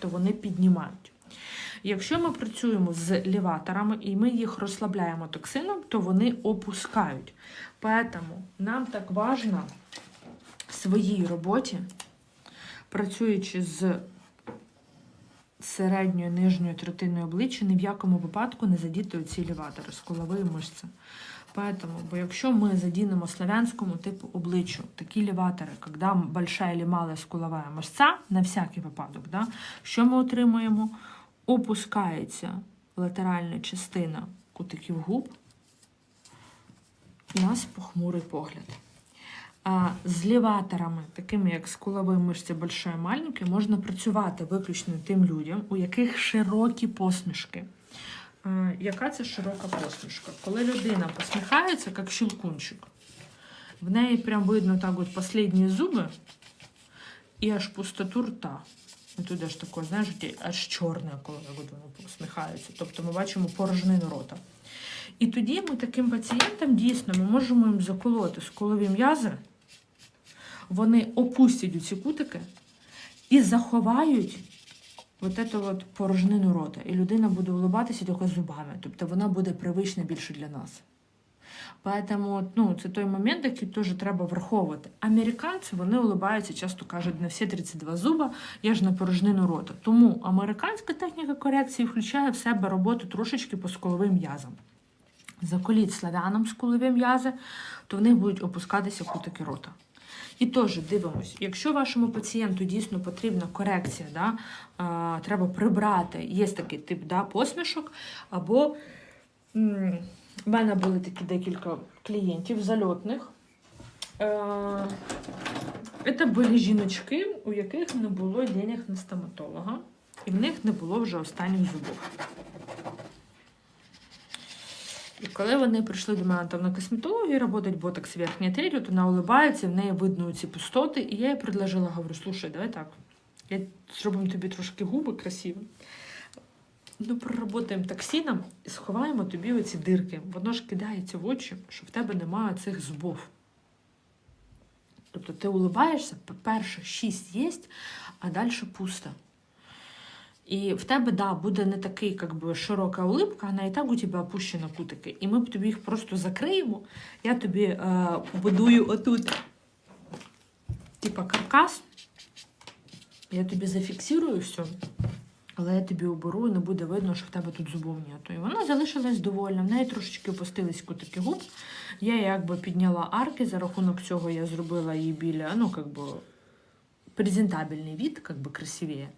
тобто вони піднімають. Якщо ми працюємо з ліваторами і ми їх розслабляємо токсином, то вони опускають. Тому нам так важливо в своїй роботі, працюючи з середньою нижньою третиною обличчя, ні в якому випадку не задіти оці ліватори, скулові мишці. Поэтому, бо якщо ми задінемо славянському типу обличчю такі ліватори, коли большая или малая скулова мишця, на всякий випадок, да, що ми отримуємо? Опускається латеральна частина кутиків губ, у нас похмурий погляд. З ліваторами, такими як скулові мишці большої маленькі, можна працювати виключно тим людям, у яких широкі посмішки. Яка це широка посмішка? Коли людина посміхається, як щелкунчик, в неї прям видно так от останні зуби і аж пустоту рта. І тут аж таке, знаєш, аж чорне, коли от воно посміхається. Тобто ми бачимо порожнину рота. І тоді ми таким пацієнтам дійсно ми можемо їм заколоти скулові м'язи, вони опустять ці кутики і заховають от эту от порожнину рота. І людина буде улибатися тільки зубами. Тобто вона буде привична більше для нас. Поэтому ну, це той момент, який теж треба враховувати. Американці вони улибаються, часто кажуть, на всі 32 зуба, я ж на порожнину рота. Тому американська техніка корекції включає в себе роботу трошечки по скуловим м'язам. Заколіть славянам скулові м'язи, то в них будуть опускатися кутики рота. І теж дивимось, якщо вашому пацієнту дійсно потрібна корекція, да, а, треба прибрати, є такий тип да, посмішок, або м, в мене були такі декілька клієнтів зальотних. Е, Це були жіночки, у яких не було денег на стоматолога, і в них не було вже останніх зубів. І коли вони прийшли до мене там на косметологію, працюють ботокс верхньої трелью, то вона улибається, в неї видно ці пустоти. І я їй предложила, говорю, слушай, давай так, я зробимо тобі трошки губи красиві. Ну, проработаємо токсином і сховаємо тобі оці дирки. Воно ж кидається в очі, що в тебе немає цих зубов. Тобто ти улибаєшся, перше шість є, а далі пусто. І в тебе, да, буде не такий, как би, широка улыбка, вона і так у тебе опущена кутики. І ми б тобі їх просто закриємо. Я тобі е, будую отут, типа каркас. Я тобі зафіксирую все, але я тобі оберу і не буде видно, що в тебе тут зубов нету. І вона залишилась довольна. В неї трошечки опустились кутики губ. Я якби підняла арки, за рахунок цього я зробила її біля, ну, би, презентабельний вид, как би красивіше.